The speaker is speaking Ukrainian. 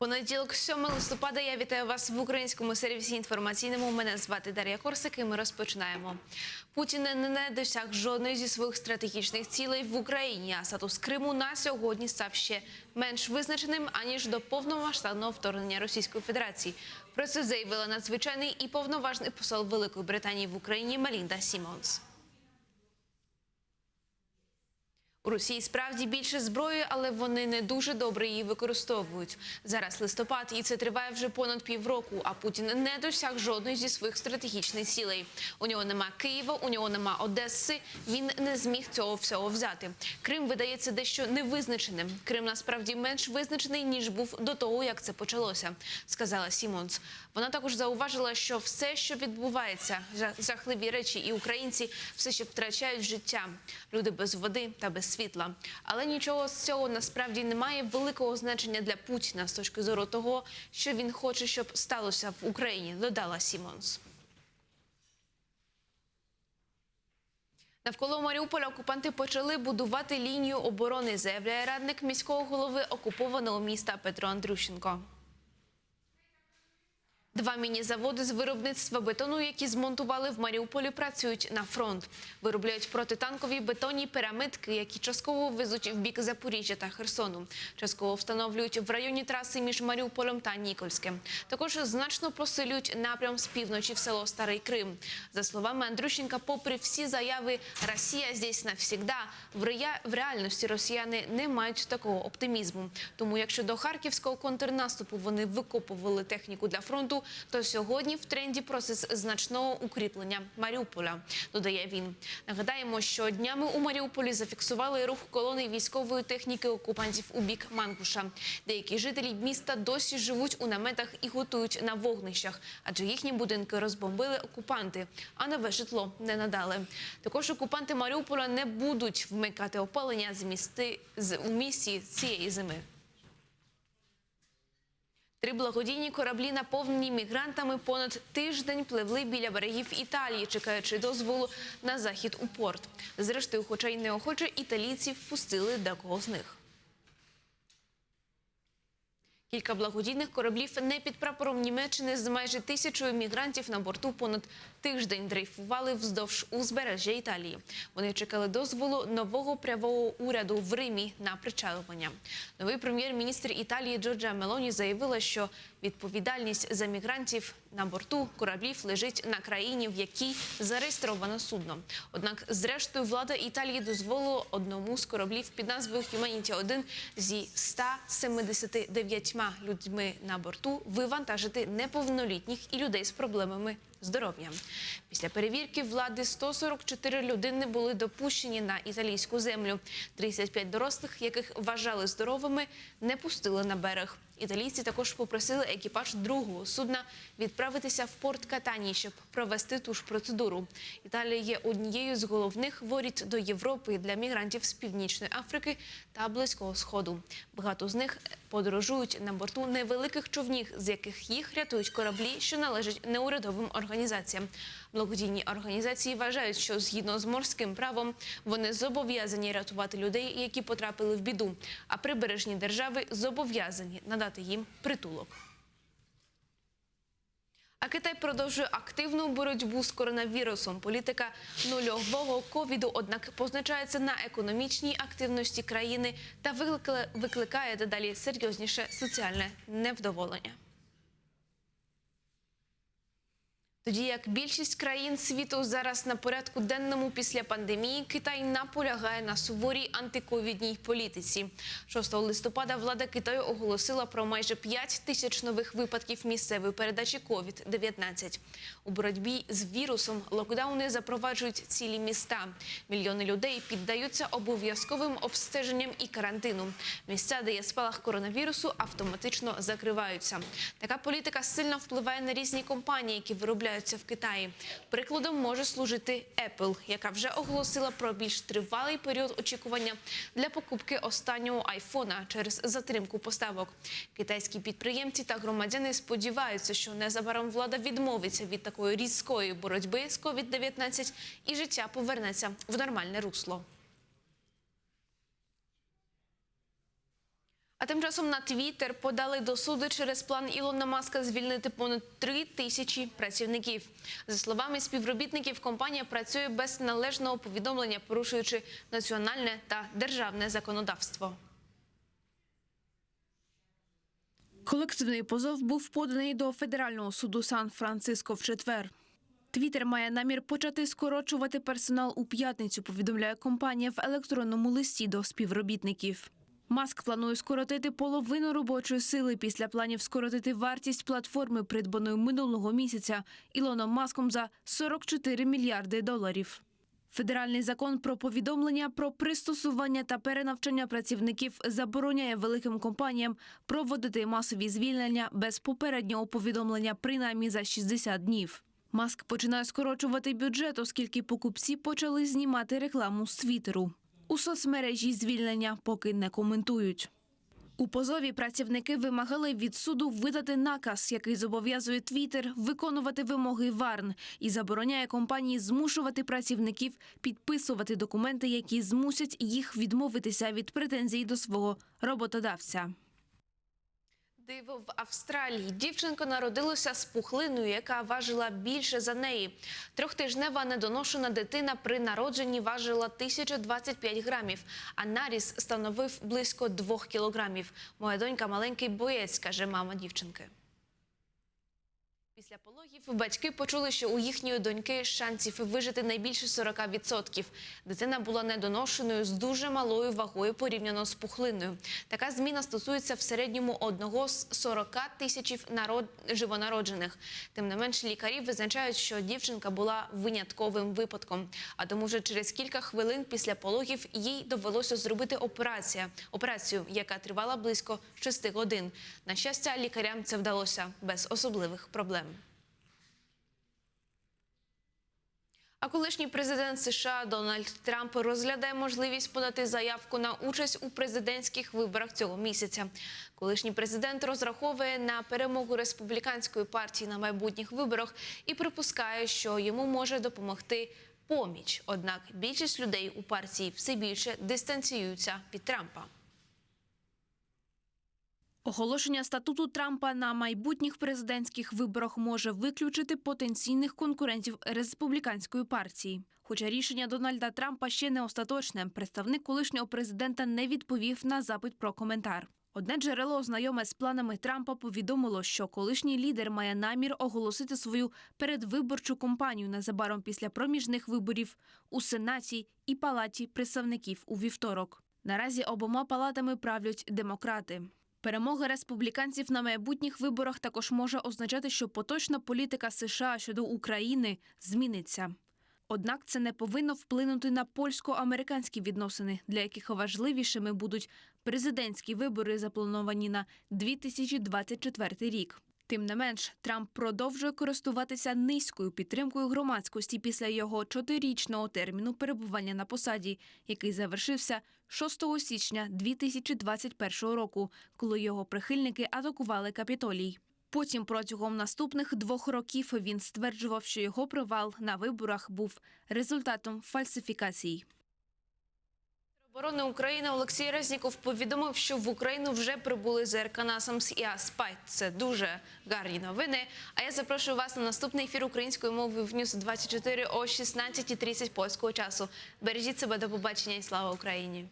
Понеділок, 7 листопада. Я вітаю вас в українському сервісі інформаційному. Мене звати Дар'я Корсик. і Ми розпочинаємо. Путін не досяг жодної зі своїх стратегічних цілей в Україні. А статус Криму на сьогодні став ще менш визначеним аніж до повномасштабного вторгнення Російської Федерації. Про це заявила надзвичайний і повноважний посол Великої Британії в Україні Мелінда Сімонс. У Росії справді більше зброї, але вони не дуже добре її використовують. Зараз листопад, і це триває вже понад півроку. А Путін не досяг жодної зі своїх стратегічних цілей. У нього нема Києва, у нього нема Одеси. Він не зміг цього всього взяти. Крим видається дещо невизначеним. Крим насправді менш визначений ніж був до того, як це почалося, сказала Сімонс. Вона також зауважила, що все, що відбувається, жах- жахливі речі, і українці все ще втрачають життя. Люди без води та без світла. Але нічого з цього насправді не має великого значення для Путіна з точки зору того, що він хоче, щоб сталося в Україні. Додала Сімонс. Навколо Маріуполя окупанти почали будувати лінію оборони, заявляє радник міського голови окупованого міста Петро Андрющенко. Два міні-заводи з виробництва бетону, які змонтували в Маріуполі, працюють на фронт. Виробляють протитанкові бетонні пірамидки, які частково везуть в бік Запоріжжя та Херсону. Частково встановлюють в районі траси між Маріуполем та Нікольським. Також значно посилюють напрям з півночі в село Старий Крим. За словами Андрющенка, попри всі заяви «Росія здесь навсігда», в реальності росіяни не мають такого оптимізму. Тому, якщо до харківського контрнаступу вони викопували техніку для фронту, то сьогодні в тренді процес значного укріплення Маріуполя, додає він. Нагадаємо, що днями у Маріуполі зафіксували рух колони військової техніки окупантів у бік Мангуша. Деякі жителі міста досі живуть у наметах і готують на вогнищах, адже їхні будинки розбомбили окупанти, а нове житло не надали. Також окупанти Маріуполя не будуть вмикати опалення з місти з у місті цієї зими. Три благодійні кораблі, наповнені мігрантами, понад тиждень пливли біля берегів Італії, чекаючи дозволу на захід у порт. Зрештою, хоча й неохоче, італійці впустили декого з них. Кілька благодійних кораблів не під прапором Німеччини з майже тисячою мігрантів на борту понад тиждень дрейфували вздовж узбережжя Італії. Вони чекали дозволу нового прявого уряду в Римі на причалування. Новий прем'єр-міністр Італії Джорджа Мелоні заявила, що відповідальність за мігрантів на борту кораблів лежить на країні, в якій зареєстровано судно. Однак, зрештою, влада Італії дозволила одному з кораблів під назвою Humanity 1 зі 179 людьми на борту вивантажити неповнолітніх і людей з проблемами здоров'я. Після перевірки влади 144 людини були допущені на італійську землю. 35 дорослих, яких вважали здоровими, не пустили на берег. Італійці також попросили екіпаж другого судна відправитися в порт Катані, щоб провести ту ж процедуру. Італія є однією з головних воріт до Європи для мігрантів з північної Африки та Близького Сходу. Багато з них подорожують на борту невеликих човнів, з яких їх рятують кораблі, що належать неурядовим організаціям. Благодійні організації вважають, що згідно з морським правом вони зобов'язані рятувати людей, які потрапили в біду. А прибережні держави зобов'язані надати їм притулок. А Китай продовжує активну боротьбу з коронавірусом. Політика нульового ковіду, однак, позначається на економічній активності країни та викликає- дедалі серйозніше соціальне невдоволення. Тоді як більшість країн світу зараз на порядку денному після пандемії, Китай наполягає на суворій антиковідній політиці. 6 листопада влада Китаю оголосила про майже 5 тисяч нових випадків місцевої передачі COVID-19. У боротьбі з вірусом локдауни запроваджують цілі міста. Мільйони людей піддаються обов'язковим обстеженням і карантину. Місця, де є спалах коронавірусу, автоматично закриваються. Така політика сильно впливає на різні компанії, які виробляються в Китаї. Прикладом може служити Apple, яка вже оголосила про більш тривалий період очікування для покупки останнього айфона через затримку поставок. Китайські підприємці та громадяни сподіваються, що незабаром влада відмовиться від такої різкої боротьби з COVID-19 і життя повернеться в нормальне русло. А тим часом на Твіттер подали до суду через план Ілона Маска звільнити понад три тисячі працівників. За словами співробітників, компанія працює без належного повідомлення, порушуючи національне та державне законодавство. Колективний позов був поданий до федерального суду Сан-Франциско в четвер. Твіттер має намір почати скорочувати персонал у п'ятницю, повідомляє компанія в електронному листі до співробітників. Маск планує скоротити половину робочої сили після планів скоротити вартість платформи, придбаної минулого місяця Ілоном Маском за 44 мільярди доларів. Федеральний закон про повідомлення про пристосування та перенавчання працівників забороняє великим компаніям проводити масові звільнення без попереднього повідомлення принаймні за 60 днів. Маск починає скорочувати бюджет, оскільки покупці почали знімати рекламу з Твіттеру. У соцмережі звільнення поки не коментують. У позові працівники вимагали від суду видати наказ, який зобов'язує Твіттер виконувати вимоги ВАРН і забороняє компанії змушувати працівників підписувати документи, які змусять їх відмовитися від претензій до свого роботодавця. Диво в Австралії. Дівчинка народилася з пухлиною, яка важила більше за неї. Трьохтижнева недоношена дитина при народженні важила 1025 грамів, а наріс становив близько 2 кілограмів. Моя донька маленький боєць, каже мама дівчинки. Після пологів батьки почули, що у їхньої доньки шансів вижити найбільше 40%. Дитина була недоношеною з дуже малою вагою порівняно з пухлиною. Така зміна стосується в середньому одного з 40 тисяч народ... живонароджених. Тим не менш, лікарі визначають, що дівчинка була винятковим випадком. А тому вже через кілька хвилин після пологів їй довелося зробити операція, операцію, яка тривала близько 6 годин. На щастя, лікарям це вдалося без особливих проблем. А колишній президент США Дональд Трамп розглядає можливість подати заявку на участь у президентських виборах цього місяця. Колишній президент розраховує на перемогу республіканської партії на майбутніх виборах і припускає, що йому може допомогти поміч. Однак більшість людей у партії все більше дистанціюються від Трампа. Оголошення статуту Трампа на майбутніх президентських виборах може виключити потенційних конкурентів республіканської партії. Хоча рішення Дональда Трампа ще не остаточне, представник колишнього президента не відповів на запит про коментар. Одне джерело, знайоме з планами Трампа, повідомило, що колишній лідер має намір оголосити свою передвиборчу кампанію незабаром після проміжних виборів у Сенаті і Палаті представників у вівторок. Наразі обома палатами правлять демократи. Перемога республіканців на майбутніх виборах також може означати, що поточна політика США щодо України зміниться. Однак це не повинно вплинути на польсько-американські відносини, для яких важливішими будуть президентські вибори, заплановані на 2024 рік. Тим не менш, Трамп продовжує користуватися низькою підтримкою громадськості після його чотирирічного терміну перебування на посаді, який завершився 6 січня 2021 року, коли його прихильники атакували Капітолій. Потім протягом наступних двох років він стверджував, що його провал на виборах був результатом фальсифікацій. Оборони України Олексій Резніков повідомив, що в Україну вже прибули ЗРК «Насамс» і Аспайт. Це дуже гарні новини. А я запрошую вас на наступний ефір української мови в Ньюс 24 о 16.30 польського часу. Бережіть себе до побачення і слава Україні.